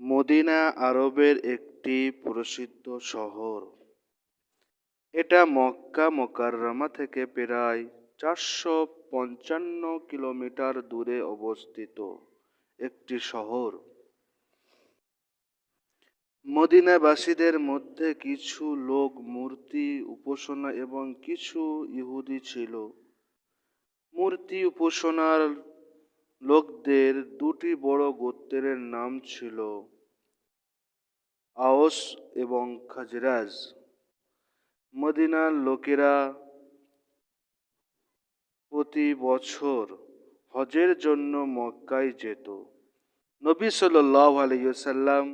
Medina আরবের একটি প্রসিদ্ধ শহর। এটা মক্কা মোকাররমা থেকে প্রায় চারশো পঞ্চান্ন কিলোমিটার দূরে অবস্থিত একটি শহর। মদিনাবাসীদের মধ্যে কিছু লোক মূর্তি উপাসনা এবং কিছু ইহুদি ছিল। মূর্তি উপাসনার লোকদের দুটি বড় গোত্রের নাম ছিল আওস এবং খাজরাজ। মদিনার লোকেরা প্রতি বছর হজের জন্য মক্কায় যেত। নবী সাল্লাহ আলাইসাল্লাম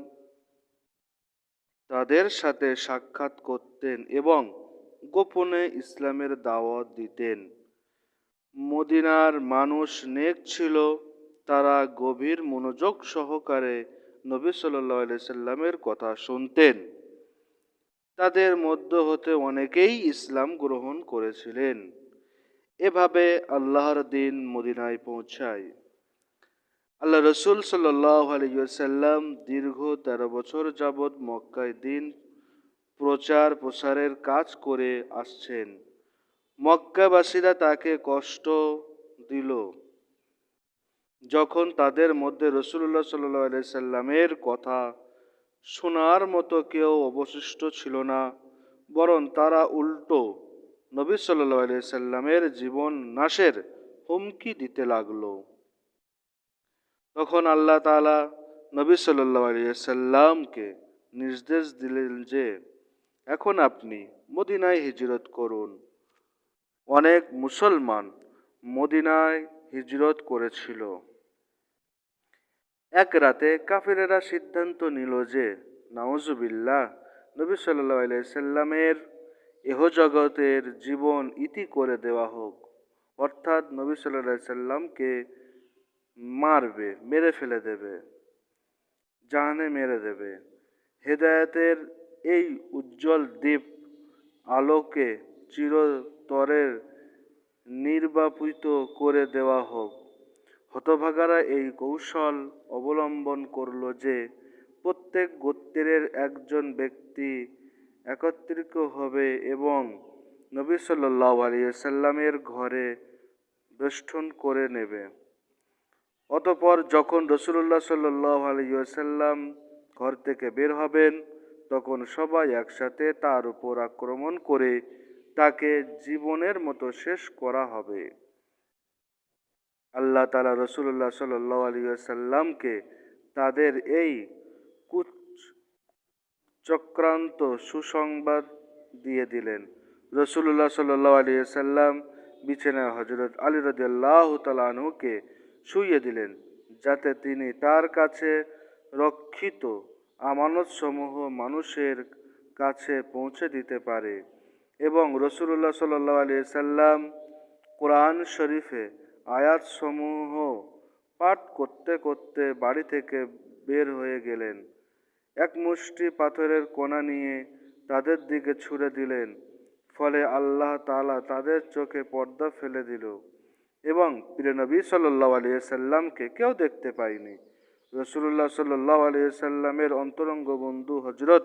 তাদের সাথে সাক্ষাৎ করতেন এবং গোপনে ইসলামের দাওয়াত দিতেন। মদিনার মানুষ নেক ছিল, তারা গভীর মনোযোগ সহকারে নবী সাল্লাহ সাল্লামের কথা শুনতেন। তাদের মধ্য হতে অনেকেই ইসলাম গ্রহণ করেছিলেন। এভাবে আল্লাহর দিন মদিনায় পৌঁছায়। আল্লাহ রসুল আলিয়াল্লাম দীর্ঘ তেরো বছর যাবৎ মক্কায় দিন প্রচার প্রসারের কাজ করে আসছেন। মক্কাবাসীরা তাকে কষ্ট দিল। যখন তাদের মধ্যে রসুল্লাহ সাল্লাহ সাল্লামের কথা শোনার মতো কেউ অবশিষ্ট ছিল না, বরং তারা উল্টো নবী সাল্লাহ সাল্লামের জীবন নাশের হুমকি দিতে লাগল। তখন আল্লাহ তালা নবী সাল্লাহ সাল্লামকে নির্দেশ দিলেন যে, এখন আপনি মদিনায় হিজরত করুন। অনেক মুসলমান মদিনায় হিজরত করেছিল। এক রাতে কাফিরেরা সিদ্ধান্ত নিল যে নাওজুবিল্লাহ নবী সাল্লাহ সাল্লামের এহ জগতের জীবন ইতি করে দেওয়া হোক। অর্থাৎ নবী সাল্লাহ সাল্লামকে মারবে, মেরে ফেলে দেবে, জাহানে মেরে দেবে। হেদায়তের এই উজ্জ্বল দ্বীপ আলোকে চিরতরের নির্বাপিত করে দেওয়া হোক। হতভাগারা এই কৌশল অবলম্বন করল যে, প্রত্যেক গোত্রের একজন ব্যক্তি একত্রিত হবে এবং নবী সাল্লাহ আলিয়াল্লামের ঘরে বেষ্টন করে নেবে। অতপর যখন রসুল্লাহ সাল্লাহ আলিয়াল্লাম ঘর থেকে বের হবেন, তখন সবাই একসাথে তার উপর আক্রমণ করে তাকে জীবনের মতো শেষ করা হবে। আল্লাহ তালা রসুল্লাহ সাল্লাহ আলিয়াল্লামকে তাদের এই কুচ চক্রান্ত সুসংবাদ দিয়ে দিলেন। রসুল্লাহ সাল্লাহ আলিয়াল্লাম বিছানায় হজরত আলী রদিয়াল্লাহ তালানুকে শুইয়ে দিলেন, যাতে তিনি তার কাছে রক্ষিত আমানতসমূহ মানুষের কাছে পৌঁছে দিতে পারে। এবং রসুল্লাহ সাল্লাহ আলিয়া সাল্লাম কোরআন শরীফে আয়াতসমূহ পাঠ করতে করতে বাড়ি থেকে বের হয়ে গেলেন। এক মুষ্টি পাথরের কোনা নিয়ে তাদের দিকে ছুড়ে দিলেন। ফলে আল্লাহ তালা তাদের চোখে পর্দা ফেলে দিল এবং প্রিয়নবী সাল্লাহ আলিয়া সাল্লামকে কেউ দেখতে পায়নি। রসুল্লাহ সাল্লাহ আলিয়া সাল্লামের অন্তরঙ্গ বন্ধু হজরত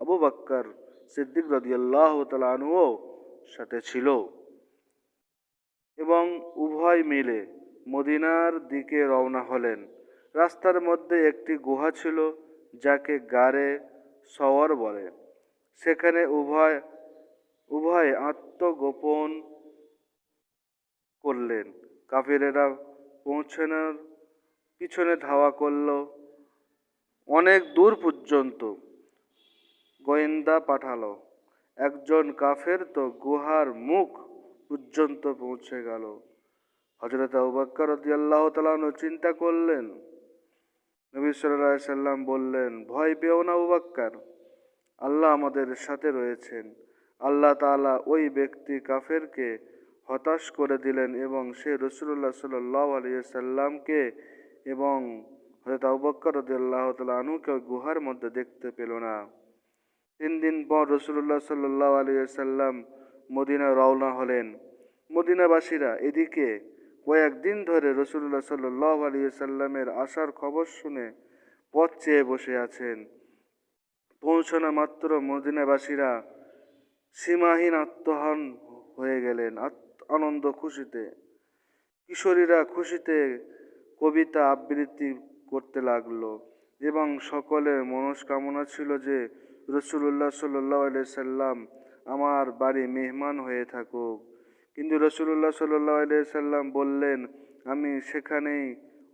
আবু বাক্কার সিদ্দিক রদিয়াল্লাহ তালানুও সাথে ছিল। এবং উভয় মিলে মদিনার দিকে রওনা হলেন। রাস্তার মধ্যে একটি গুহা ছিল, যাকে গারে সওয়ার বলে। সেখানে উভয় উভয় আত্মগোপন করলেন। কাফিরেরা পৌঁছানোর পিছনে ধাওয়া করল। অনেক দূর পর্যন্ত গোয়েন্দা পাঠালো। একজন কাফের তো গুহার মুখ পর্যন্ত পৌঁছে গেল। হজরত আবাক্কর আল্লাহ তালানো চিন্তা করলেন। নবী সাল্লাহ সাল্লাম বললেন, ভয় পেও না উবাক্কার আল্লাহ আমাদের সাথে রয়েছেন। আল্লাহ তালা ওই ব্যক্তি কাফেরকে হতাশ করে দিলেন এবং সে রসুল্লাহ সাল্লাহ আলিয়া সাল্লামকে এবং হজরত আবক্কর রদিয়াল্লাহ তালা আনুকে গুহার মধ্যে দেখতে পেল না। তিন দিন পর রসুল্লাহ সাল্লাহ আলিয়া সাল্লাম মদিনা রওনা হলেন। মদিনাবাসীরা এদিকে কয়েকদিন ধরে রসুল্লাহ সাল্লাহ আলিয়া সাল্লামের আসার খবর শুনে পথ চেয়ে বসে আছেন। পৌঁছানো মাত্র মদিনাবাসীরা সীমাহীন আত্মহান হয়ে গেলেন আনন্দ খুশিতে। কিশোরীরা খুশিতে কবিতা আবৃত্তি করতে লাগল এবং সকলের মনস্কামনা ছিল যে রসুল্লাহ সাল্লাহ সাল্লাম আমার বাড়ি মেহমান হয়ে থাকুক। কিন্তু রসুল্লাহ সাল্লাহ সাল্লাম বললেন, আমি সেখানেই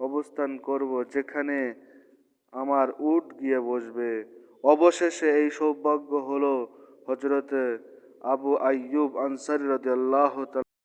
অবস্থান করব যেখানে আমার উট গিয়ে বসবে। অবশেষে এই সৌভাগ্য হলো হজরতে আবু আইয়ুব আনসারি রাদিয়াল্লাহু তাআলা